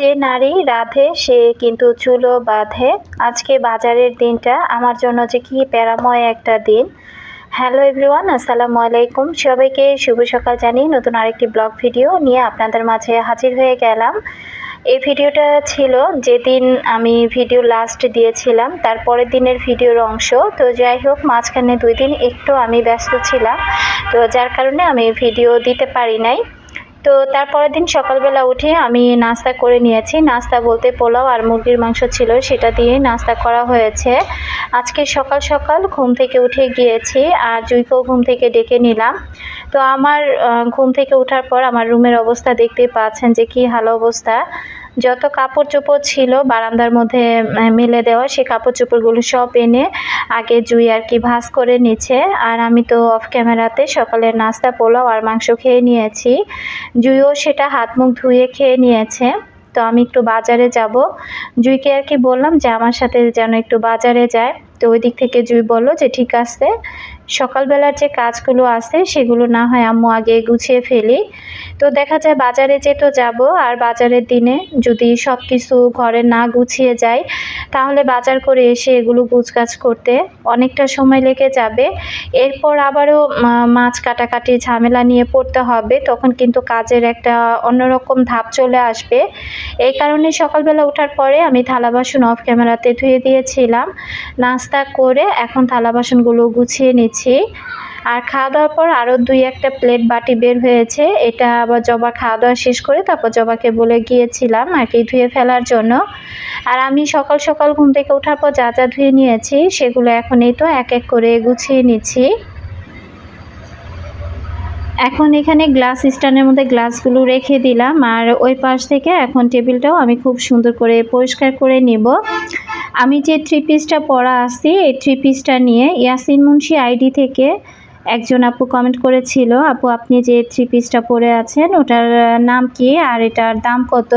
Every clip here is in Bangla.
যে নারী রাধে, সে কিন্তু চুলও বাঁধে। আজকে বাজারের দিনটা, আমার জন্য যে কি প্যারাময় একটা দিন। হ্যালো এভরিওয়ান, আসসালামু আলাইকুম। সবাইকে শুভ সকাল জানিয়ে নতুন আরেকটি ব্লগ ভিডিও নিয়ে আপনাদের মাঝে হাজির হয়ে গেলাম। এই ভিডিওটা ছিল যেদিন আমি ভিডিও লাস্ট দিয়েছিলাম, তার পরের দিনের ভিডিওর অংশ। তো যাই হোক, মাঝখানে দুই দিন একটু আমি ব্যস্ত ছিলাম। তো যার কারণে আমি ভিডিও দিতে পারি নাই। তো তারপরের দিন সকালবেলা উঠে আমি নাস্তা করে নিয়েছি। নাস্তা বলতে পোলাও আর মুরগির মাংস ছিল, সেটা দিয়ে নাস্তা করা হয়েছে। আজকে সকাল সকাল ঘুম থেকে উঠে গিয়েছি আর জুইকেও ঘুম থেকে ডেকে নিলাম। তো আমার ঘুম থেকে ওঠার পর আমার রুমের অবস্থা দেখতে পাচ্ছেন যে কি ভালো অবস্থা। যত কাপড় চোপড় ছিল বারান্দার মধ্যে মেলে দেওয়া সেই কাপড় চোপড়গুলো সব এনে আগে জুই আর কি ভাঁজ করে নিচ্ছে আর আমি তো অফ ক্যামেরাতে সকালের নাস্তা, পোলাও আর মাংস খেয়ে নিয়েছি। জুইও সেটা হাত মুখ ধুয়ে খেয়ে নিয়েছে। তো আমি একটু বাজারে যাব। জুইকে আর কি বললাম যে আমার সাথে যেন একটু বাজারে যায়। তো ওই দিক থেকে জুই বলল যে, ঠিক আছে। সকালবেলার যে কাজগুলো আছে, সেগুলো না হয় আম্মু আগে গুছিয়ে ফেলি। তো দেখা যায় বাজারে যে তো যাব, আর বাজারের দিনে যদি সব কিছু ঘরে না গুছিয়ে যায় তাহলে বাজার করে এসে এগুলো গুছগাছ করতে অনেকটা সময় লেগে যাবে। এরপর আবারও মাছ কাটাকাটি ঝামেলা নিয়ে পড়তে হবে, তখন কিন্তু কাজের একটা অন্যরকম ধাপ চলে আসবে। এই কারণে সকালবেলা ওঠার পরে আমি থালা বাসন অফ ক্যামেরাতে ধুয়ে দিয়েছিলাম। নাস্তা করে এখন থালা বাসনগুলো গুছিয়ে নিচ্ছি। আর খাওয়া দাওয়ার পর আরও দুই একটা প্লেট বাটি বের হয়েছে। এটা আবার জবা খাওয়া দাওয়া শেষ করে তারপর জবাকে বলে গিয়েছিলাম আর কি ধুয়ে ফেলার জন্য। আর আমি সকাল সকাল ঘুম থেকে ওঠার পর যা যা ধুয়ে নিয়েছি সেগুলো এখন এই তো এক এক করে গুছিয়ে নিচ্ছি। এখন এখানে গ্লাস স্ট্যান্ডের মধ্যে গ্লাসগুলো রেখে দিলাম। আর ওই পাশ থেকে এখন টেবিলটাও আমি খুব সুন্দর করে পরিষ্কার করে নিব। আমি যে থ্রি পিসটা পরা আসছি, এই থ্রি পিসটা নিয়ে ইয়াসিন মুন্সি আইডি থেকে একজন আপু কমেন্ট করেছিল, আপু, আপনি যে থ্রি পিসটা পরে আছেন, ওটার নাম কি আর এটার দাম কত?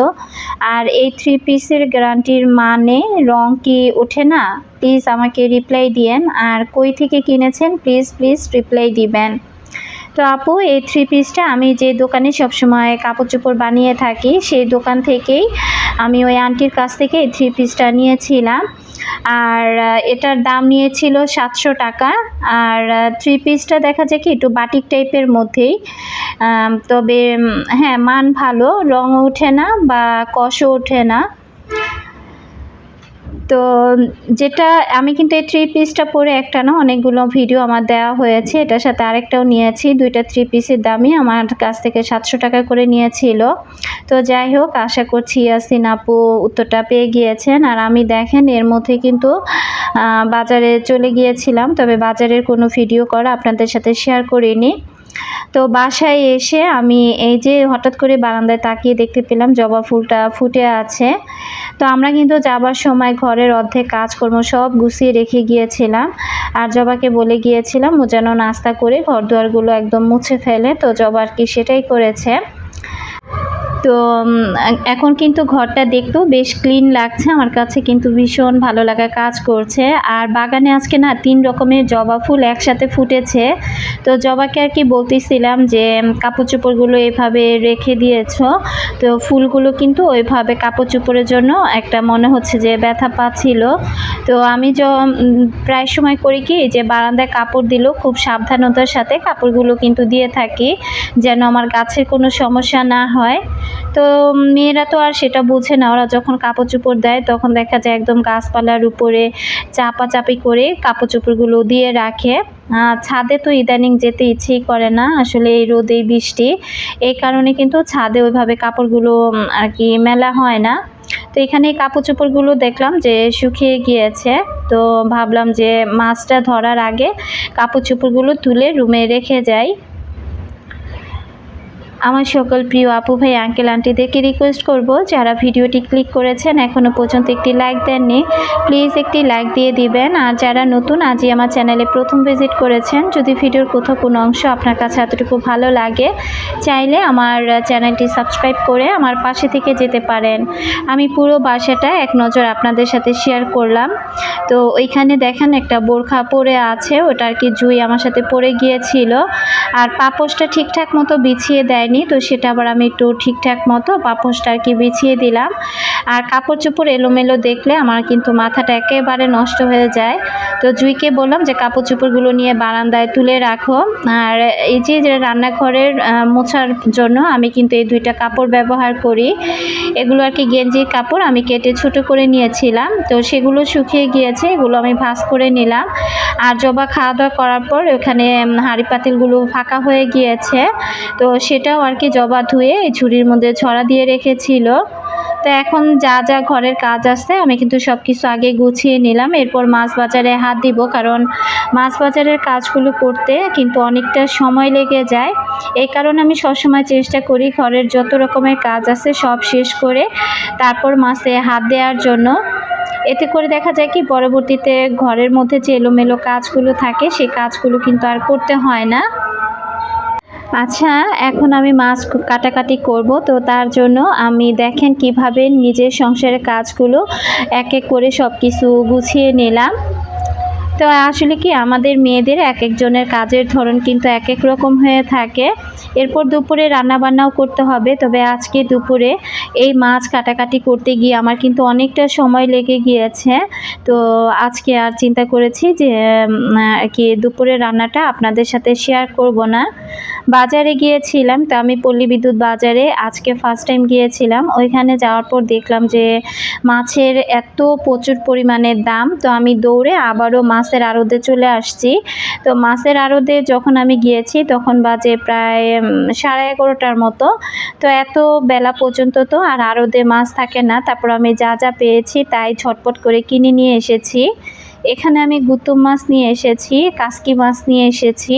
আর এই থ্রি পিসের গ্যারান্টির মানে রং কি ওঠে না? প্লিজ আমাকে রিপ্লাই দিয়েন। আর কই থেকে কিনেছেন? প্লিজ প্লিজ রিপ্লাই দিবেন। তো আপু, এই থ্রি পিসটা আমি যে দোকানে সবসময় কাপড় চোপড় বানিয়ে থাকি, সেই দোকান থেকেই আমি ওই আন্টির কাছ থেকে এই থ্রি পিসটা নিয়েছিলাম। আর এটার দাম নিয়েছিল সাতশো টাকা। আর থ্রি পিসটা দেখা যায় কি একটু বাটিক টাইপের মধ্যেই। তবে হ্যাঁ মান ভালো রং ওঠে না বা কষও ওঠে না। তো যেটা, আমি কিন্তু এই থ্রি পিসটা পরে একটা না অনেকগুলো ভিডিও আমার দেওয়া হয়েছে, এটার সাথে আরেকটাও নিয়েছি, দুইটা থ্রি পিসের দামই আমার কাছ থেকে সাতশো টাকা করে নিয়েছিল। তো যাই হোক, আশা করছি ইয়াসিন আপু উত্তরটা পেয়ে গিয়েছেন। আর আমি দেখেন, এর মধ্যে কিন্তু বাজারে চলে গিয়েছিলাম, তবে বাজারের কোনো ভিডিও করা আপনাদের সাথে শেয়ার করিনি। তো বাসায় এসে আমি এই যে হঠাৎ করে বারান্দায় তাকিয়ে দেখতে পেলাম জবা ফুলটা ফুটে আছে। তো আমরা কিন্তু যাবার সময় ঘরের অর্ধেক কাজকর্ম সব গুছিয়ে রেখে গিয়েছিলাম। আর জবাকে বলে গিয়েছিলাম, ও যেন নাস্তা করে ঘর দুয়ারগুলো একদম মুছে ফেলে। তো জবা আর কি সেটাই করেছে। তো এখন কিন্তু ঘরটা দেখতেও বেশ ক্লিন লাগছে। আমার কাছে কিন্তু ভীষণ ভালো লাগা কাজ করছে। আর বাগানে আজকে না তিন রকমের জবা ফুল একসাথে ফুটেছে। তো জবাকে আর কি বলতেছিলাম যে কাপড় চোপড়গুলো এভাবে রেখে দিয়েছ। তো ফুলগুলো কিন্তু ওইভাবে কাপড় চোপড়ের জন্য একটা মনে হচ্ছে যে ব্যথা পাচ্ছিল। তো আমি য প্রায় সময় করি কি, যে বারান্দায় কাপড় দিলেও খুব সাবধানতার সাথে কাপড়গুলো কিন্তু দিয়ে থাকি, যেন আমার গাছের কোনো সমস্যা না হয়। তো মেয়েরা তো আর সেটা বুঝে না। ওরা যখন কাপড় চোপড় দেয়, তখন দেখা যায় একদম গাছপালার উপরে চাপাচাপি করে কাপড় চোপড়গুলো দিয়ে রাখে। ছাদে তো ইদানিং যেতে ইচ্ছেই করে না। আসলে এই রোদে বৃষ্টি, এই কারণে কিন্তু ছাদে ওইভাবে কাপড়গুলো আর কি মেলা হয় না। তো এখানে কাপড় চোপড়গুলো দেখলাম যে শুকিয়ে গিয়েছে। তো ভাবলাম যে মাছটা ধরার আগে কাপড় চোপড়গুলো তুলে রুমে রেখে যাই। আমার সকল প্রিয় আপু ভাই আঙ্কেল আন্টিদেরকে রিকোয়েস্ট করব, যারা ভিডিওটি ক্লিক করেছেন এখনও পর্যন্ত একটি লাইক দেননি প্লিজ একটি লাইক দিয়ে দিবেন। আর যারা নতুন, আজই আমার চ্যানেলে প্রথম ভিজিট করেছেন, যদি ভিডিওর কোথাও কোনো অংশ আপনার কাছে এতটুকু ভালো লাগে, চাইলে আমার চ্যানেলটি সাবস্ক্রাইব করে আমার পাশে থেকে যেতে পারেন। আমি পুরো বাসাটা এক নজর আপনাদের সাথে শেয়ার করলাম। তো ওইখানে দেখেন একটা বোরখা পরে আছে, ওটা আর কি জুই আমার সাথে পরে গিয়েছিল। আর পাপোশটা ঠিকঠাক মতো বিছিয়ে দেয়নি। করিনি, তো সেটা আবার আমি একটু ঠিকঠাক মতো পাপোশটা আর কি বিছিয়ে দিলাম। আর কাপড় চোপড় এলোমেলো দেখলে আমার কিন্তু মাথাটা একেবারে নষ্ট হয়ে যায়। তো জুইকে বললাম যে কাপড় চোপড়গুলো নিয়ে বারান্দায় তুলে রাখো। আর এই যে রান্নাঘরের মোছার জন্য আমি কিন্তু এই দুইটা কাপড় ব্যবহার করি। এগুলো আর কি গেঞ্জির কাপড় আমি কেটে ছোট করে নিয়েছিলাম। তো সেগুলো শুকিয়ে গিয়েছে, এগুলো আমি ভাঁজ করে নিলাম। আর জবা খাওয়া দাওয়া করার পর ওখানে হাঁড়ি পাতিলগুলো ফাঁকা হয়ে গিয়েছে। তো সেটাও আর কি জবা ধুয়ে এই ঝুড়ির মধ্যে ছড়া দিয়ে রেখেছিল। তো এখন যা যা ঘরের কাজ আছে, আমি কিন্তু সব কিছু আগে গুছিয়ে নিলাম। এরপর মাছ বাজারে হাত দিব, কারণ মাছ বাজারের কাজগুলো করতে কিন্তু অনেকটা সময় লেগে যায়। এই কারণে আমি সবসময় চেষ্টা করি ঘরের যত রকমের কাজ আছে সব শেষ করে তারপর মাছে হাত দেওয়ার জন্য। এতে করে দেখা যায় কি, পরবর্তীতে ঘরের মধ্যে যে এলোমেলো কাজগুলো থাকে সেই কাজগুলো কিন্তু আর করতে হয় না। আচ্ছা এখন আমি মাছ কাটাকাটি করব। তো তার জন্য আমি দেখেন কীভাবে নিজের সংসারের কাজগুলো এক এক করে সব কিছু গুছিয়ে নিলাম। তো আসলে কি আমাদের মেয়েদের এক একজনের কাজের ধরন কিন্তু এক এক রকম হয়ে থাকে। এরপর দুপুরে রান্না বান্নাও করতে হবে। তবে আজকে দুপুরে এই মাছ কাটাকাটি করতে গিয়ে আমার কিন্তু অনেকটা সময় লেগে গিয়েছে। তো আজকে আর চিন্তা করেছি যে কি দুপুরে রান্নাটা আপনাদের সাথে শেয়ার করব না। বাজারে গিয়েছিলাম, তো আমি পল্লী বিদ্যুৎ বাজারে আজকে ফার্স্ট টাইম গিয়েছিলাম। ওইখানে যাওয়ার পর দেখলাম যে, মাছের এত প্রচুর পরিমাণে দাম। তো আমি দৌড়ে আবারও মাছের আড়তে চলে আসছি। তো মাছের আড়তে যখন আমি গিয়েছি, তখন বাজে প্রায় সাড়ে এগারোটার মতো। তো এত বেলা পর্যন্ত তো আর আড়তে মাছ থাকে না। তারপর আমি যা যা পেয়েছি তাই ঝটপট করে কিনে নিয়ে এসেছি। এখানে আমি গুতুম মাছ নিয়ে এসেছি, কাসকি মাছ নিয়ে এসেছি।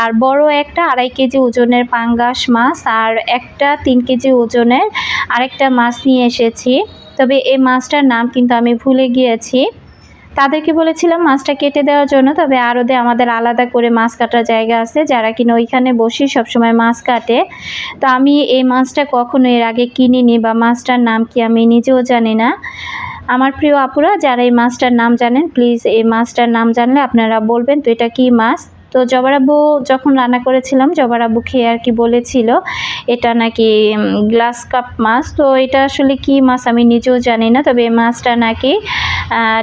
আর বড় একটা আড়াই কেজি ওজনের পাঙ্গাস মাছ আর একটা তিন কেজি ওজনের আরেকটা মাছ নিয়ে এসেছি। তবে এই মাছটার নাম কিন্তু আমি ভুলে গিয়েছি। তাদেরকে বলেছিলাম মাছটা কেটে দেওয়ার জন্য, তবে আরদে আমাদের আলাদা করে মাছ কাটার জায়গা আছে, যারা কিনা ওইখানে বসে সবসময় মাছ কাটে। তো আমি এই মাছটা কখনো এর আগে কিনিনি বা মাছটার নাম কি আমি নিজেও জানি না। আমার প্রিয় আপুরা, যারা এই মাছটার নাম জানেন প্লিজ এই মাছটার নাম জানলে আপনারা বলবেন, তো এটা কি মাছ? তো জবারাবু যখন রান্না করেছিলাম জবারাবু খেয়ে আর কি বলেছিল, এটা নাকি গ্লাস কাপ মাছ। তো এটা আসলে কি মাছ আমি নিজেও জানি না, তবে এই মাছটা নাকি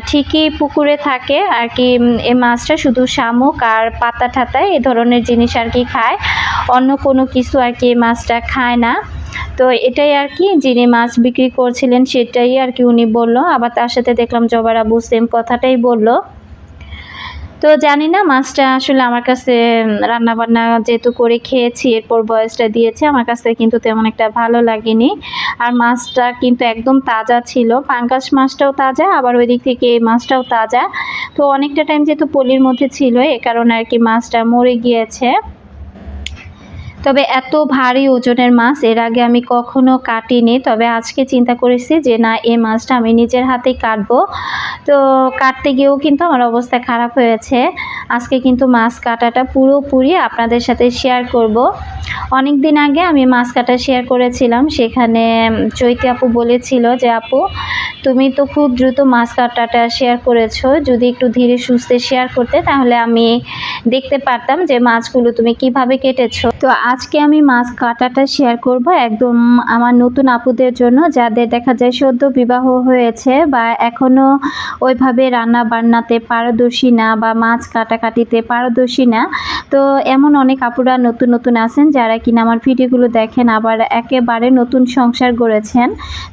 ঠিকই পুকুরে থাকে। আর কি এই মাছটা শুধু শামুক আর পাতা ঠাতায় এই ধরনের জিনিস আর কি খায়। অন্য কোনো কিছু আর কি মাছটা খায় না। তো এটাই আর কি, যিনি মাছ বিক্রি করছিলেন সেটাই আর কি উনি বলল। আবার তার সাথে দেখলাম জবার সেম কথাটাই বলল। তো জানি না, মাছটা আসলে আমার কাছে রান্না বান্না যেহেতু করে খেয়েছি, এরপর বয়সটা দিয়েছে, আমার কাছে কিন্তু তেমন একটা ভালো লাগেনি। আর মাছটা কিন্তু একদম তাজা ছিল। পাঙ্কাশ মাছটাও তাজা, আবার ওই দিক থেকে এই মাছটাও তাজা। তো অনেকটা টাইম যেহেতু পলির মধ্যে ছিল, এ কারণে আর কি মাছটা মরে গিয়েছে। তবে এত ভারী ওজনের মাছ, এর আগে আমি কখনো কাটিনি। তবে আজকে চিন্তা করেছি যে, না এই মাছটা আমি নিজের হাতেই কাটবো। তো কাটতে গিয়েও কিন্তু আমার অবস্থা খারাপ হয়েছে। আজকে কিন্তু মাছ কাটাটা পুরোপুরি আপনাদের সাথে শেয়ার করব। অনেক দিন আগে আমি মাছ কাটা শেয়ার করেছিলাম, সেখানে চৈতি আপু বলেছিল যে, আপু, তুমি তো খুব দ্রুত মাছ কাটাটা শেয়ার করেছ। যদি একটু ধীরে সুস্থে শেয়ার করতে, তাহলে আমি দেখতে পারতাম যে মাছগুলো তুমি কীভাবে কেটেছো। তো আজকে আমি মাছ কাটাটা শেয়ার করব একদম আমার নতুন আপুদের জন্য। যাদের দেখা যায় সদ্য বিবাহ হয়েছে বা এখনও ওইভাবে রান্না বান্নাতে পারদর্শী না বা মাছ কাটাকাটিতে পারদর্শী না, তো এমন অনেক আপুরা নতুন নতুন আছেন যারা কিনা আমার ভিডিওগুলো দেখেন, আবার একেবারে নতুন সংসার গড়েছেন।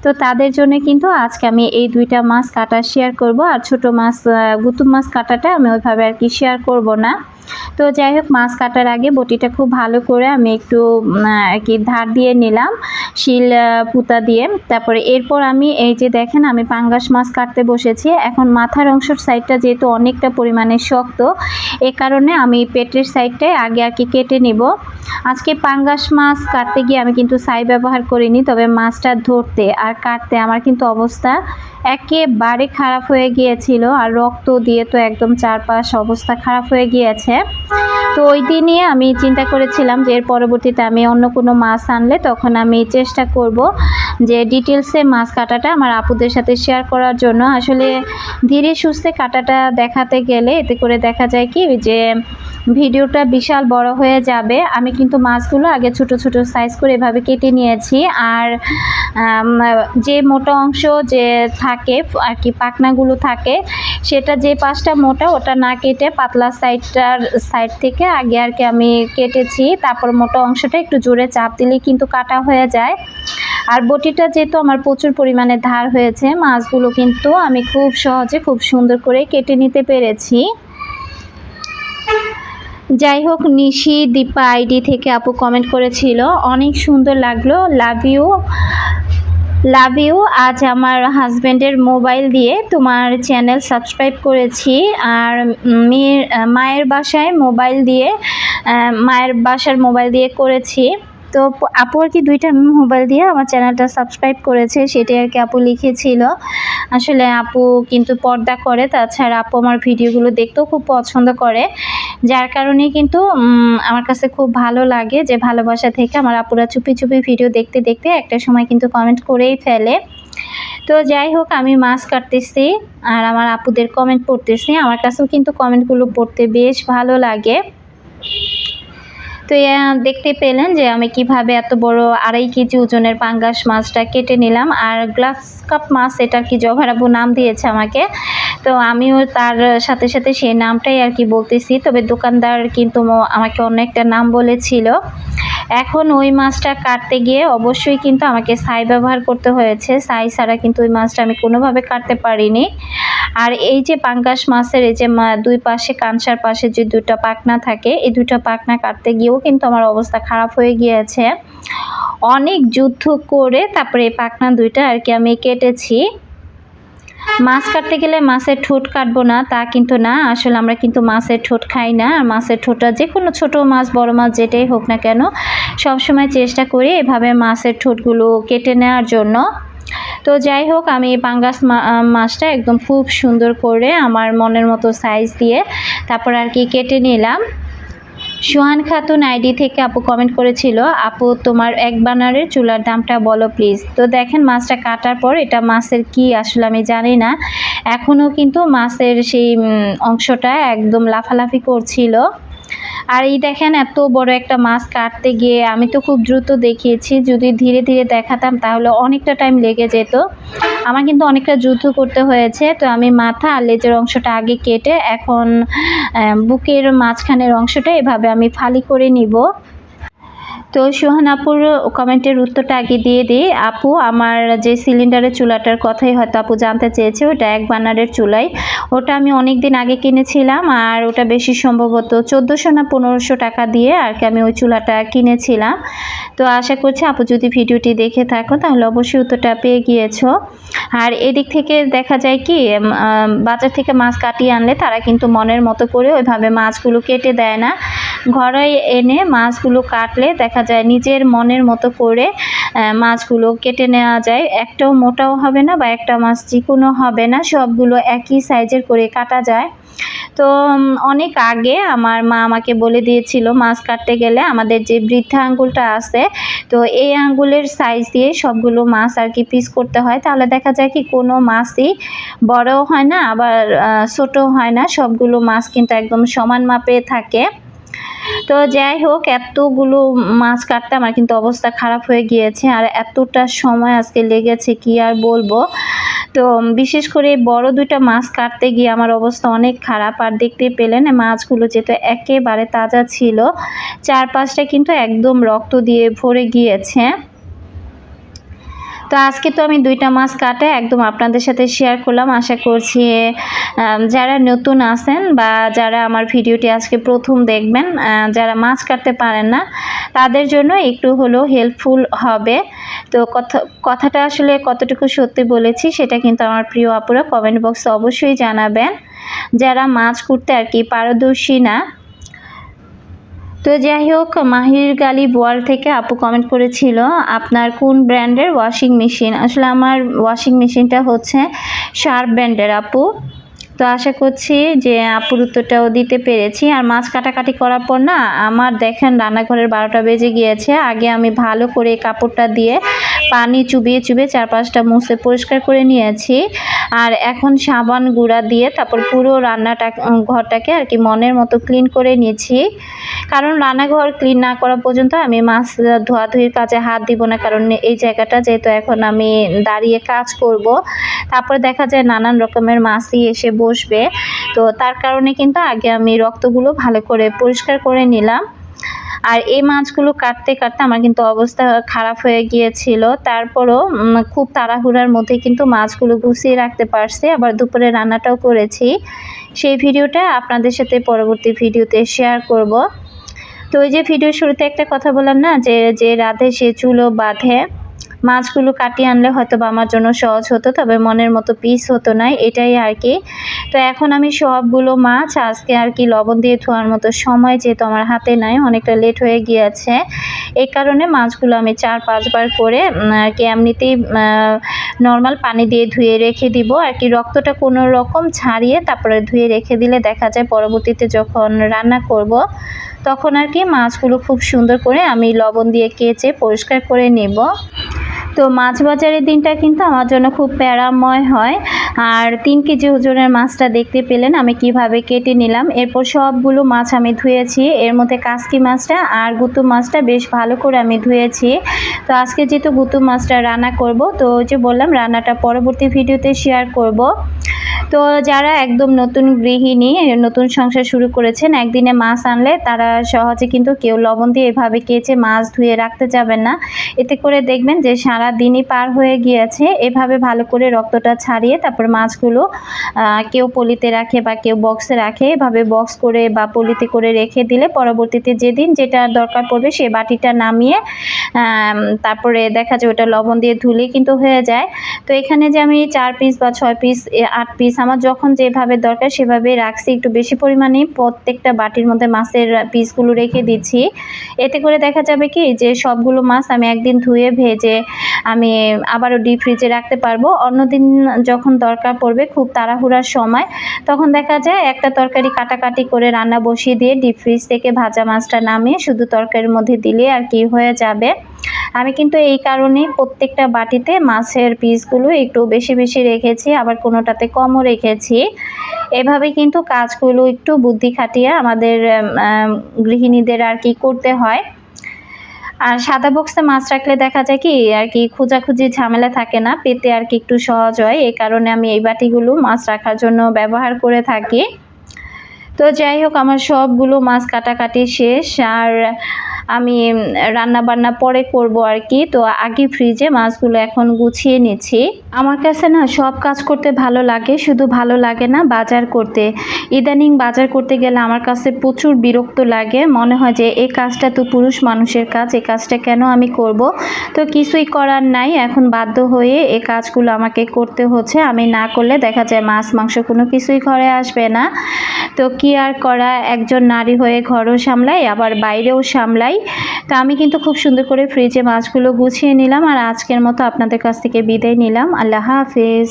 তো তাদের জন্য কিন্তু আজকে আমি এই দুইটা মাছ কাটা শেয়ার করব। আর ছোট মাছ গুতুম মাছ কাটাটা আমি ওইভাবে আর কি শেয়ার করব না। তো যাই হোক, মাছ কাটার আগে বটিটা খুব ভালো করে আমি একটু আর কি ধার দিয়ে নিলাম, শিল পুঁতা দিয়ে। তারপরে এরপর আমি এই যে দেখেন, আমি পাঙ্গাস মাছ কাটতে বসেছি। এখন মাথার অংশের সাইডটা যেহেতু অনেকটা পরিমাণে শক্ত, এ কারণে আমি পেটের সাইডটাই আগে আর কি কেটে নিব। আজকে পাঙ্গাস মাছ কাটতে গিয়ে আমি কিন্তু ছাই ব্যবহার করিনি, তবে মাছটা ধরতে আর কাটতে আমার কিন্তু অবস্থা একেবারে খারাপ হয়ে গিয়েছিল আর রক্ত দিয়ে তো একদম চারপাশ অবস্থা খারাপ হয়ে গিয়েছে। তো ওই দিনই আমি চিন্তা করেছিলাম যে এর পরবর্তীতে আমি অন্য কোনো মাছ আনলে তখন আমি চেষ্টা করব যে ডিটেলসে মাছ কাটাটা আমার আপুদের সাথে শেয়ার করার জন্য। আসলে ধীরে সুস্থে কাটাটা দেখাতে গেলে এতে করে দেখা যায় কি যে ভিডিওটা বিশাল বড় হয়ে যাবে। আমি কিন্তু মাছগুলো আগে ছোট ছোট সাইজ করে এভাবে কেটে নিয়েছি। আর যে মোটা অংশ যে থাকে, আর কি পাখনাগুলো থাকে, সেটা যে পাশটা মোটা, ওটা না কেটে পাতলা সাইডটার সাইড থেকে আগে আর কি আমি কেটেছি। তারপর মোটা অংশটা একটু জোরে চাপ দিলেই কিন্তু কাটা হয়ে যায়। আর বটিটা যেহেতু আমার প্রচুর পরিমাণে ধার হয়েছে, মাছগুলো কিন্তু আমি খুব সহজে, খুব সুন্দর করে কেটে নিতে পেরেছি। যাই হোক, নিশি, দীপা আইডি থেকে আপু কমেন্ট করেছিল। অনেক সুন্দর লাগল। লাভ ইউ লাভ ইউ আজ আমার হাজব্যান্ডের মোবাইল দিয়ে তোমার চ্যানেল সাবস্ক্রাইব করেছি। আর মেয়ের, মায়ের বাসায় মোবাইল দিয়ে মায়ের বাসার মোবাইল দিয়ে করেছি। তো আপু আর কি দুইটা মোবাইল দিয়ে আমার চ্যানেলটা সাবস্ক্রাইব করেছে, সেটাই আর কি আপু লিখেছিল। আসলে আপু কিন্তু পর্দা করে, তাছাড়া আপু আমার ভিডিওগুলো দেখতেও খুব পছন্দ করে। যার কারণে কিন্তু আমার কাছে খুব ভালো লাগে যে ভালোবাসা থেকে আমার আপুরা চুপি চুপি ভিডিও দেখতে দেখতে একটা সময় কিন্তু কমেন্ট করেই ফেলে। তো যাই হোক, আমি মাছ কাটতেছি আর আমার আপুদের কমেন্ট পড়তেছি। আমার কাছেও কিন্তু কমেন্টগুলো পড়তে বেশ ভালো লাগে। তো দেখতে পেলেন যে আমি কীভাবে এত বড় আড়াই কেজি ওজনের পাঙ্গাস মাছটা কেটে নিলাম। আর গ্লাস কাপ মাছ এটা কি জভারাবু নাম দিয়েছে আমাকে। তো, আমিও তার সাথে সাথে সেই নামটাই আর কি বলতেছি। তবে দোকানদার কিন্তু আমাকে অনেকটা নাম বলেছিল। এখন ওই মাছটা কাটতে গিয়ে অবশ্যই কিন্তু আমাকে সাই ব্যবহার করতে হয়েছে। সাই ছাড়া কিন্তু ওই মাছটা আমি কোনোভাবে কাটতে পারিনি। আর এই যে পাঙ্গাস মাছের এই যে দুই পাশে কানসার পাশে যে দুটো পাখনা থাকে, এই দুটো পাখনা কাটতে গিয়েও কিন্তু আমার অবস্থা খারাপ হয়ে গিয়েছে। অনেক যুদ্ধ করে তারপরে এই পাখনা দুইটা আর কি আমি কেটেছি। মাছ কাটতে গেলে মাছের ঠোঁট কাটবো না, তা কিন্তু না। আসলে আমরা কিন্তু মাছের ঠোঁট খাই না, আর মাছের ঠোঁটটা যে কোনো ছোটো মাছ, বড় মাছ, যেটাই হোক না কেন, সবসময় চেষ্টা করি এভাবে মাছের ঠোঁটগুলো কেটে নেওয়ার জন্য। তো যাই হোক, আমি পাঙ্গাস মাছটা একদম খুব সুন্দর করে আমার মনের মতো সাইজ দিয়ে তারপর আর কি কেটে নিলাম। সোহান খাতুন আইডি থেকে আপু কমেন্ট করেছিল, আপু, তোমার এক বানারের চুলার দামটা বলো প্লিজ তো দেখেন মাছটা কাটার পর এটা মাছের কি আসলে আমি জানি না। এখনও কিন্তু মাছের সেই অংশটা একদম লাফালাফি করছিল। আর এই দেখেন এত বড় একটা মাছ কাটতে গিয়ে আমি তো খুব দ্রুত দেখিয়েছি, যদি ধীরে ধীরে দেখাতাম তাহলে অনেকটা টাইম লেগে যেত। আমার কিন্তু অনেকটা যুদ্ধ করতে হয়েছে, তো আমি মাথা আর লেজের অংশটা আগে কেটে এখন বুকের মাঝখানের অংশটা এভাবে আমি ফালি করে নিব। তো সোহান আপুর কমেন্টের উত্তরটা আগে দিয়ে দিই। আপু, আমার যে সিলিন্ডারের চুলাটার কথাই হয়তো আপু জানতে চেয়েছে, ওটা এক বানারের চুলাই। ওটা আমি অনেক দিন আগে কিনেছিলাম আর ওটা বেশি সম্ভবত চোদ্দোশো না পনেরোশো টাকা দিয়ে আর কি আমি ওই চুলাটা কিনেছিলাম। তো আশা করছি আপু যদি ভিডিওটি দেখে থাকো, তাহলে অবশ্যই উত্তরটা পেয়ে গিয়েছো। আর এদিক থেকে দেখা যায় কি বাজার থেকে মাছ কাটিয়ে আনলে তারা কিন্তু মনের মতো করে ওইভাবে মাছগুলো কেটে দেয় না। ঘরে এনে মাছগুলো কাটলে দেখা যায়, নিজের মনের মতো করে মাছগুলো কেটে নেওয়া যায়। একটাও মোটাও হবে না বা একটা মাছ চিকুনও হবে না, সবগুলো একই সাইজের করে কাটা যায়। তো অনেক আগে আমার মা আমাকে বলে দিয়েছিল, মাছ কাটতে গেলে আমাদের যে বৃদ্ধা আঙ্গুলটা আছে, তো এই আঙ্গুলের সাইজ দিয়ে সবগুলো মাছ আর কি পিস করতে হয়। তাহলে দেখা যায় কি কোনো মাছই বড়ও হয় না, আবার ছোটও হয় না। সবগুলো মাছ কিন্তু একদম সমান মাপে থাকে। তো যাই হোক, এতগুলো মাছ কাটতে আমার কিন্তু অবস্থা খারাপ হয়ে গিয়েছে আর এতটা সময় আজকে লেগেছে, কি আর বলব? তো বিশেষ করে বড় দুইটা মাছ কাটতে গিয়ে আমার অবস্থা অনেক খারাপ। আর দেখতে পেলেন, মাছগুলো যেহেতু একেবারে তাজা ছিল, চারপাশটা কিন্তু একদম রক্ত দিয়ে ভরে গিয়েছে। তো আজকে তো আমি দুইটা মাছ কাটে একদম আপনাদের সাথে শেয়ার করলাম। আশা করছি যারা নতুন আছেন বা যারা আমার ভিডিওটি আজকে প্রথম দেখবেন যারা মাছ কাটতে পারেন না, তাদের জন্য একটু হলেও হেল্পফুল হবে। তো কথা, কথাটা আসলে কতটুকু সত্যি বলেছি সেটা কিন্তু আমার প্রিয় আপুরা কমেন্ট বক্সে অবশ্যই জানাবেন। যারা মাছ করতে আর কি পারদর্শী না তো যাই হোক, মাহির গালি বোয়াল থেকে আপু কমেন্ট করেছিল, আপনার কোন ব্র্যান্ডের ওয়াশিং মেশিন আসলে আমার ওয়াশিং মেশিনটা হচ্ছে শার্প ব্র্যান্ডের আপু। তো আশা করছি যে আপুর উত্তরটাও দিতে পেরেছি। আর মাছ কাটাকাটি করার পর না, আমার দেখেন রান্নাঘরের বারোটা বেজে গিয়েছে। আগে আমি ভালো করে কাপড়টা দিয়ে পানি চুবিয়ে চুবিয়ে চারপাশটা মুছে পরিষ্কার করে নিয়েছি। আর এখন সাবান গুঁড়া দিয়ে তারপর পুরো রান্নাটা ঘরটাকে আর কি মনের মতো ক্লিন করে নিয়েছি। কারণ রান্নাঘর ক্লিন না করা পর্যন্ত আমি মাছ ধোয়াধুয়ির কাজে হাত দিব না। কারণ এই জায়গাটা যেহেতু এখন আমি দাঁড়িয়ে কাজ করব, তারপর দেখা যায় নানান রকমের মাছই এসে বসবে। তো তার কারণে কিন্তু আগে আমি রক্তগুলো ভালো করে পরিষ্কার করে নিলাম। আর এই মাছগুলো কাটতে কাটতে আমার কিন্তু অবস্থা খারাপ হয়ে গিয়েছিল। তারপরও খুব তাড়াহুড়ার মধ্যে কিন্তু মাছগুলো গুছিয়ে রাখতে পারছি। আবার দুপুরে রান্নাটাও করেছি। সেই ভিডিওটা আপনাদের সাথে পরবর্তী ভিডিওতে শেয়ার করব। তো ওই যে ভিডিও শুরুতে একটা কথা বললাম না, যে যে রাধে সে চুলো বাঁধে। মাছগুলো কাটিয়ে আনলে হয়তো বা আমার জন্য সহজ হতো, তবে মনের মতো পিস হতো না, এটাই আর কি। তো এখন আমি সবগুলো মাছ, আজকে আর কি লবণ দিয়ে ধোয়ার মতো সময় যেহেতু আমার হাতে নাই, অনেকটা লেট হয়ে গিয়েছে। এই কারণে মাছগুলো আমি চার, পাঁচবার করে আর কি এমনিতেই নর্মাল পানি দিয়ে ধুয়ে রেখে দিব। আর কি রক্তটা কোনো রকম ছাড়িয়ে তারপরে ধুয়ে রেখে দিলে দেখা যায় পরবর্তীতে যখন রান্না করব, তখন আর কি মাছগুলো খুব সুন্দর করে আমি লবণ দিয়ে কেচে পরিষ্কার করে নেব। তো মাছ বাজারের দিনটা কিন্তু আমার জন্য খুব প্যারাময় হয়। আর তিন কেজি ওজনের মাছটা দেখতে পেলেন, আমি কীভাবে কেটে নিলাম। এরপর সবগুলো মাছ আমি ধুয়েছি। এর মধ্যে কাসকি মাছটা আর গুতু মাছটা বেশ ভালো করে আমি ধুয়েছি। তো আজকে যেহেতু গুতু মাছটা রান্না করব, তো যে বললাম, রান্নাটা পরবর্তী ভিডিওতে শেয়ার করব। তো যারা একদম নতুন গৃহিণী, নতুন সংসার শুরু করেছেন, একদিনে মাছ আনলে তারা সহজে কিন্তু কেউ লবণ দিয়ে এভাবে কেচে মাছ ধুয়ে রাখতে যাবেন না। এতে করে দেখবেন যে সারা দিনই পার হয়ে গিয়েছে। এভাবে ভালো করে রক্তটা ছাড়িয়ে তারপর মাছগুলো কেউ পলিতে রাখে বা কেউ বক্সে রাখে। এভাবে বক্স করে বা পলিতে করে রেখে দিলে পরবর্তীতে যেদিন যেটা দরকার পড়বে সে বাটিটা নামিয়ে তারপরে দেখা যায় ওটা লবণ দিয়ে ধুলে কিন্তু হয়ে যায়। তো এখানে যে আমি চার পিস বা ছয় পিস আট পিস আমার যখন যেভাবে দরকার সেভাবে রাখছি। একটু বেশি পরিমাণে প্রত্যেকটা বাটির মধ্যে মাছের পিসগুলো রেখে দিচ্ছি। এতে করে দেখা যাবে কি যে সবগুলো মাছ আমি একদিন ধুয়ে ভেজে আমি আবারও ডিপ ফ্রিজে রাখতে পারব। অন্যদিন যখন দরকার পড়বে খুব তাড়াহুড়ার সময়, তখন দেখা যায় একটা তরকারি কাটাকাটি করে রান্না বসিয়ে দিয়ে ডিপ ফ্রিজ থেকে ভাজা মাছটা নামিয়ে শুধু তরকারির মধ্যে দিলে আর কি হয়ে যাবে। আমি কিন্তু এই কারণে প্রত্যেকটা বাটিতে মাছের পিসগুলো একটু বেশি বেশি রেখেছি, আবার কোনোটাতে কমও রেখেছি। এভাবে কিন্তু কাজগুলো একটু বুদ্ধি খাটিয়ে আমাদের গৃহিণীদের আর কি করতে হয়। আর সাদা বক্সে মাছ রাখলে দেখা যায় কি, আর কি খোঁজাখুঁজি ঝামেলা থাকে না, পেতে আর কি একটু সহজ হয়। এই কারণে আমি এই বাটিগুলো মাছ রাখার জন্য ব্যবহার করে থাকি। তো যাই হোক, আমার সবগুলো মাছ কাটাকাটি শেষ। আর আমি রান্না বান্না পরে করব আর কি। তো আগে ফ্রিজে মাছগুলো এখন গুছিয়ে নিচ্ছি। আমার কাছে না সব কাজ করতে ভালো লাগে, শুধু ভালো লাগে না বাজার করতে। ইদানিং বাজার করতে গেলে আমার কাছে প্রচুর বিরক্ত লাগে। মনে হয় যে এই কাজটা তো পুরুষ মানুষের কাজ এই কাজটা কেন আমি করব? তো কিছুই করার নাই, এখন বাধ্য হয়ে এই কাজগুলো আমাকে করতে হচ্ছে। আমি না করলে দেখা যায় মাছ, মাংস কোনো কিছুই ঘরে আসবে না। তো কি আর করা? একজন নারী হয়ে ঘরও সামলাই, আবার বাইরেও সামলাই। তো আমি কিন্তু খুব সুন্দর করে ফ্রিজে মাছগুলো গুছিয়ে নিলাম আর আজকের মতো আপনাদের কাছ থেকে বিদায় নিলাম। আল্লাহ হাফেজ।